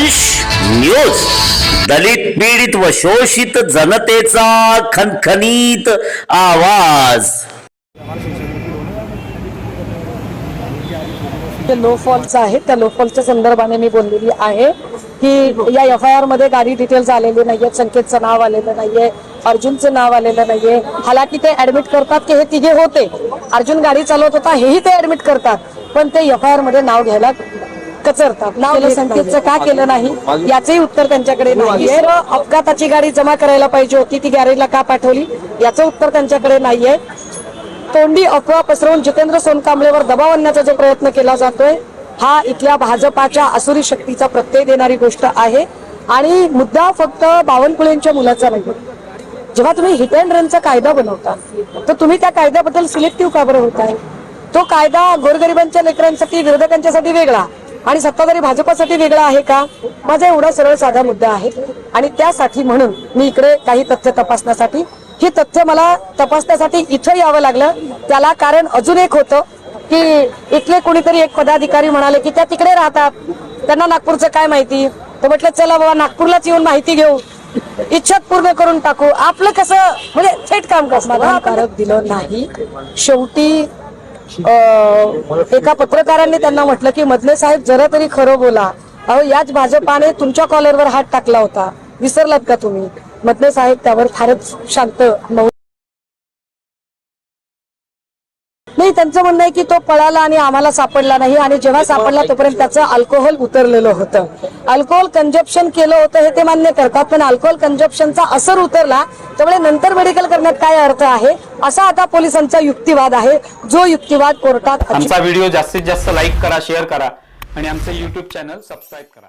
News. दलित पीडित व शोषित जनतेचा खनखनीत आवाज. लो फॉलचं आहे त्या लो फॉलच्या संदर्भाने मी बोललेली आहे की या एफ आय आरमध्ये गाडी डिटेल्स आलेले नाहीये संकेतचं नाव आलेलं नाहीये अर्जुनचं नाव आलेलं नाहीये. हालाकी ते ऍडमिट करतात की हे तिघे होते. अर्जुन गाडी चालवत होता हेही ते ऍडमिट करतात. पण ते एफ आय आरमध्ये नाव घ्यायला कचरतात. नाव संकेतचं का केलं नाही? याचंही उत्तर त्यांच्याकडे नाहीये. अपघाताची गाडी जमा करायला पाहिजे होती ती गॅरेजला का पाठवली? याचं उत्तर त्यांच्याकडे नाहीये. तोंडी अफवा पसरवून जितेंद्र सोनकांबळेवर दबाव आणण्याचा जो प्रयत्न केला जातोय हा इथल्या भाजपाच्या असुरी शक्तीचा प्रत्यय देणारी गोष्ट आहे. आणि मुद्दा फक्त बावनकुळेंच्या मुलाचा नाही. जेव्हा तुम्ही हिट अँड रनचा कायदा बनवता तर तुम्ही त्या कायद्याबद्दल सिलेक्टिव्ह का बरं होत आहे तो कायदा गोरगरिबांच्या लेकरांसाठी विरोधकांच्यासाठी वेगळा. आणि सत्ताधारी भाजपासाठी वेगळा आहे का? माझा एवढा सरळ साधा मुद्दा आहे. आणि त्यासाठी म्हणून मी इकडे काही तथ्य तपासण्यासाठी ही तथ्य मला तपासण्यासाठी इथं यावं लागलं. त्याला कारण अजून एक होतं की इथले कोणीतरी एक पदाधिकारी म्हणाले की त्या तिकडे राहतात. त्यांना नागपूरचं काय माहिती? तर म्हटलं चला बाबा नागपूरलाच येऊन माहिती घेऊ. इच्छा पूर्ण करून टाकू. आपलं कसं म्हणजे थेट काम कसं दिलं नाही. शेवटी एका पत्रकारांनी त्यांना म्हटलं की मधले साहेब जरा तरी खरं बोला. अहो याच भाजपाने तुमच्या कॉलरवर हात टाकला होता. विसरलात का तुम्ही? मधले साहेब त्यावर फारच शांत मौ- नाही त्यांचं म्हणणं आहे की तो पळाला आणि आम्हाला सापडला नाही आणि जेव्हा सापडला तोपर्यंत त्याचं अल्कोहोल उतरलेलं होतं. अल्कोहोल कंजप्शन केलं होतं हे ते मान्य करतात पण अल्कोहोल कंजप्शनचा असर उतरला त्यामुळे नंतर मेडिकल करण्यात काय अर्थ आहे असा आता पोलिसांचा युक्तिवाद आहे. जो युक्तिवाद कोर्टात आमचा व्हिडिओ जास्तीत जास्त लाईक करा शेअर करा आणि आमचं युट्यूब चॅनल सबस्क्राईब करा.